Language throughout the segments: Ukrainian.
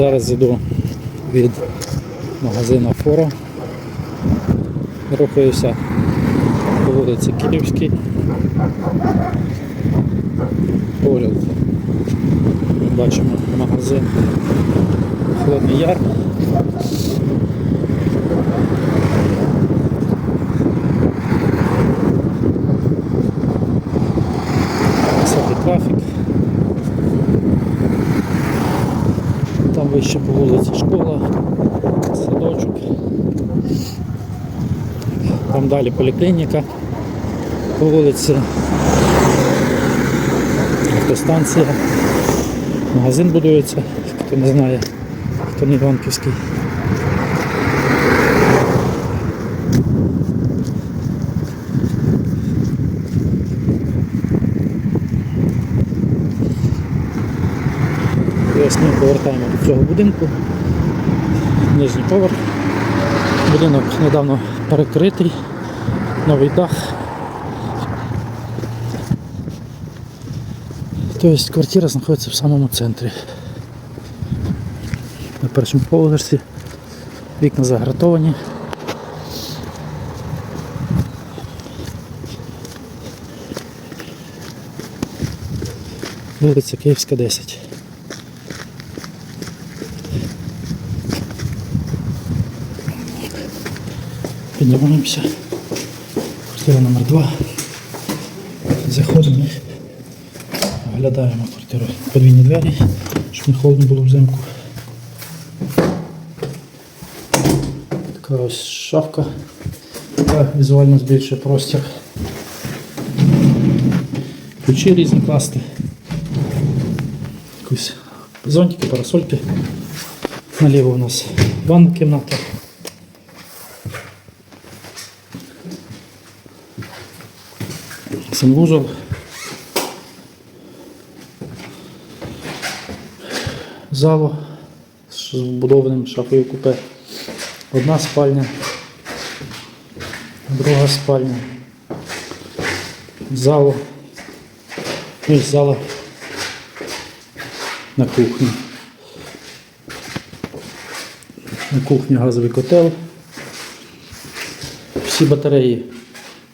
Зараз йду від магазину Фора. Рухаюся по вулиці Київській. Поряд бачимо магазин Холодний Яр. Високий трафік. Там вище по вулиці школа, садочок. Там далі поліклініка по вулиці. Автостанція. Магазин будується, хто не знає, хто не Іванківський. Ми повертаємо до цього будинку. Нижній поверх. Будинок недавно перекритий, новий дах. Тобто квартира знаходиться в самому центрі. На першому поверсі. Вікна загратовані. Вулиця Київська 10. Піднімаємося. Квартира номер 2 Заходимо. Оглядаємо квартиру. Подвійні двері, щоб не холодно було взимку. Така ось шафка, яка візуально збільшує простір. Ключі різні класти. Зонтики, парасольки. Наліво у нас ванна кімната. Санвузол. Зало з вбудованим шафою купе. Одна спальня, друга спальня, зало, і зала на кухні. На кухні газовий котел. Всі батареї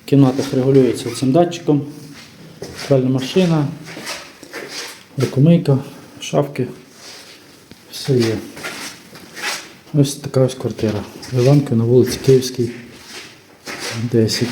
в кімнатах регулюється цим датчиком. Пральна машина, рукомийка, шафки. Все є. Ось така ось квартира. В на вулиці Київській, 10.